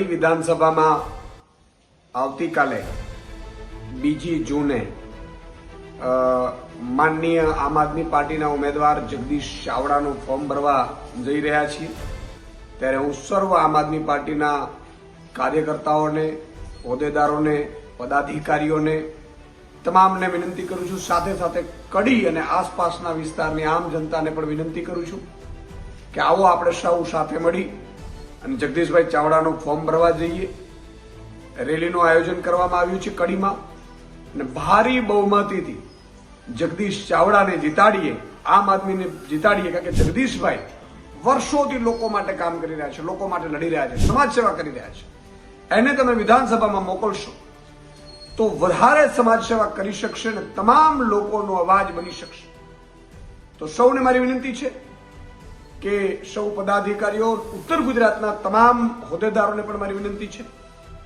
કડી વિધાનસભામાં આવતીકાલે, બીજી જૂને માનનીય આમ આદમી પાર્ટીના ઉમેદવાર જગદીશ ચાવડાનું ફોર્મ ભરવા જઈ રહ્યા છીએ. ત્યારે હું સર્વ આમ આદમી પાર્ટીના કાર્યકર્તાઓને, હોદ્દેદારોને, પદાધિકારીઓને તમામને વિનંતી કરું છું. સાથે સાથે કડી અને આસપાસના વિસ્તારની આમ જનતાને પણ વિનંતી કરું છું કે આવો આપણે સૌ સાથે મળી અને જગદીશભાઈ ચાવડાનું ફોર્મ ભરવા જઈએ. રેલીનું આયોજન કરવામાં આવ્યું છે કડીમાં. અને ભારી બહુમતીથી જગદીશ ચાવડાને જીતાડીએ, આમ આદમીને જીતાડીએ, કારણ કે જગદીશભાઈ વર્ષોથી લોકો માટે કામ કરી રહ્યા છે, લોકો માટે લડી રહ્યા છે, સમાજ સેવા કરી રહ્યા છે. એને તમે વિધાનસભામાં મોકલશો, તો વધારે સમાજ સેવા કરી શકશે અને તમામ લોકોનો અવાજ બની શકશે. તો સૌને મારી વિનંતી છે કે સૌ પદાધિકારીઓ ઉત્તર ગુજરાતના તમામ હોદ્દેદારોને પણ મારી વિનંતી છે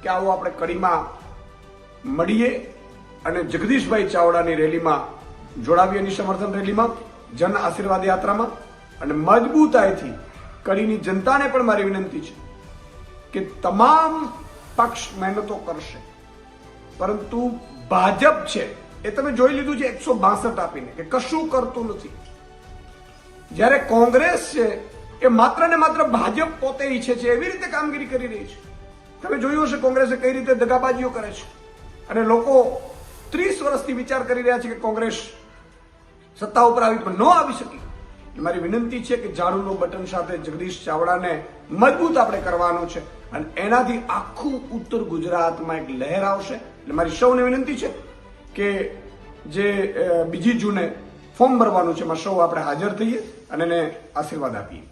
કે આવો આપણે કડીમાં મળીએ અને જગદીશભાઈ ચાવડાની રેલીમાં જોડાવીએ એની સમર્થન રેલીમાં, જન આશીર્વાદ યાત્રામાં અને મજબૂતાઈથી કડીની જનતાને પણ મારી વિનંતી છે કે તમામ પક્ષ મહેનતો કરશે. પરંતુ ભાજપ છે એ તમે જોઈ લીધું છે એકસો બાસઠ આપીને કે કશું કરતું નથી. જ્યારે કોંગ્રેસ છે, એ માત્ર ને માત્ર ભાજપ પોતે ઈચ્છે છે, એવી રીતે કામગીરી કરી રહી છે. તમે જોયું હશે કોંગ્રેસે કઈ રીતે દગાબાજીઓ કરે છે. અને લોકો ત્રીસ વર્ષથી વિચાર કરી રહ્યા છે કે કોંગ્રેસ સત્તા ઉપર આવી પણ ન આવી શકી. મારી વિનંતી છે કે ઝાડુનું બટન સાથે જગદીશ ચાવડાને મજબૂત આપણે કરવાનું છે અને એનાથી આખું ઉત્તર ગુજરાતમાં એક લહેર આવશે. એટલે મારી સૌને વિનંતી છે કે જે બીજી જૂને ફોર્મ ભરવાનું છે એમાં સૌ આપણે હાજર થઈએ અને એને આશીર્વાદ આપીએ.